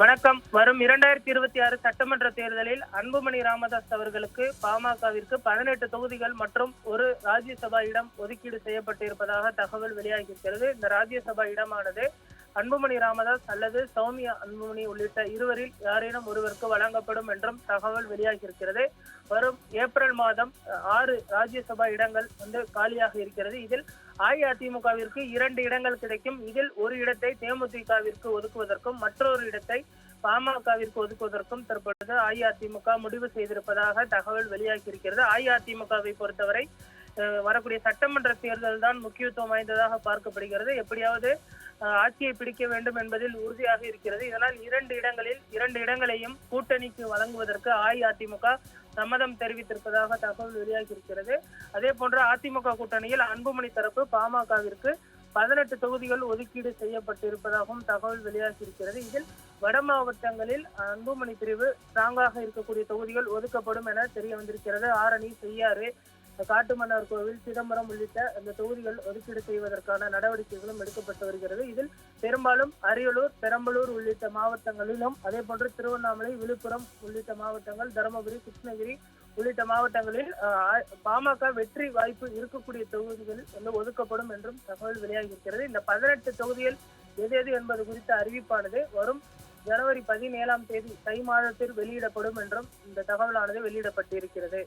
வணக்கம். வரும் இரண்டாயிரத்தி இருபத்தி ஆறு சட்டமன்ற தேர்தலில் அன்புமணி ராமதாஸ் அவர்களுக்கு பாமகவிற்கு பதினெட்டு தொகுதிகள் மற்றும் ஒரு ராஜ்யசபா இடம் ஒதுக்கீடு செய்யப்பட்டிருப்பதாக தகவல் வெளியாகியிருக்கிறது இந்த ராஜ்யசபா இடமானது அன்புமணி ராமதாஸ் அல்லது சௌமியா அன்புமணி உள்ளிட்ட இருவரில் யாரேனும் ஒருவருக்கு வழங்கப்படும் என்றும் தகவல் வெளியாகியிருக்கிறது. வரும் ஏப்ரல் மாதம் ஆறு ராஜ்யசபா இடங்கள் வந்து காலியாக இருக்கிறது. இதில் அஇஅதிமுகவிற்கு இரண்டு இடங்கள் கிடைக்கும். இதில் ஒரு இடத்தை தேமுதிகவிற்கு ஒதுக்குவதற்கும் மற்றொரு இடத்தை பாமகவிற்கு ஒதுக்குவதற்கும் தற்பொழுது அஇஅதிமுக முடிவு செய்திருப்பதாக தகவல் வெளியாகியிருக்கிறது. அஇஅதிமுகவை பொறுத்தவரை வரக்கூடிய சட்டமன்ற தேர்தல் தான் முக்கியத்துவம் வாய்ந்ததாக பார்க்கப்படுகிறது. எப்படியாவது ஆட்சியை பிடிக்க வேண்டும் என்பதில் உறுதியாக இருக்கிறது. இதனால் இரண்டு இடங்களில் இரண்டு இடங்களையும் கூட்டணிக்கு வழங்குவதற்கு அஇஅதிமுக சம்மதம் தெரிவித்திருப்பதாக தகவல் வெளியாகி இருக்கிறது அதே போன்று அதிமுக கூட்டணியில் அன்புமணி தரப்பு பாமகவிற்கு பதினெட்டு தொகுதிகள் ஒதுக்கீடு செய்யப்பட்டிருப்பதாகவும் தகவல் வெளியாகி இருக்கிறது இதில் வட மாவட்டங்களில் அன்புமணி பிரிவு ஸ்ட்ராங்காக இருக்கக்கூடிய தொகுதிகள் ஒதுக்கப்படும் என தெரிய வந்திருக்கிறது. ஆரணி செய்யாறு காட்டுமன்னார் கோவில் சிதம்பரம் உள்ளிட்ட அந்த தொகுதிகள் ஒதுக்கீடு செய்வதற்கான நடவடிக்கைகளும் எடுக்கப்பட்டு வருகிறது. இதில் பெரும்பாலும் அரியலூர் பெரம்பலூர் உள்ளிட்ட மாவட்டங்களிலும் அதே போன்று திருவண்ணாமலை விழுப்புரம் உள்ளிட்ட மாவட்டங்கள் தருமபுரி கிருஷ்ணகிரி உள்ளிட்ட மாவட்டங்களில் பாமக வெற்றி வாய்ப்பு இருக்கக்கூடிய தொகுதிகள் வந்து ஒதுக்கப்படும் என்றும் தகவல் வெளியாகியிருக்கிறது. இந்த பதினெட்டு தொகுதிகள் எது எது என்பது குறித்த அறிவிப்பானது வரும் ஜனவரி பதினேழாம் தேதி தை மாதத்தில் வெளியிடப்படும் என்றும் இந்த தகவலானது வெளியிடப்பட்டிருக்கிறது.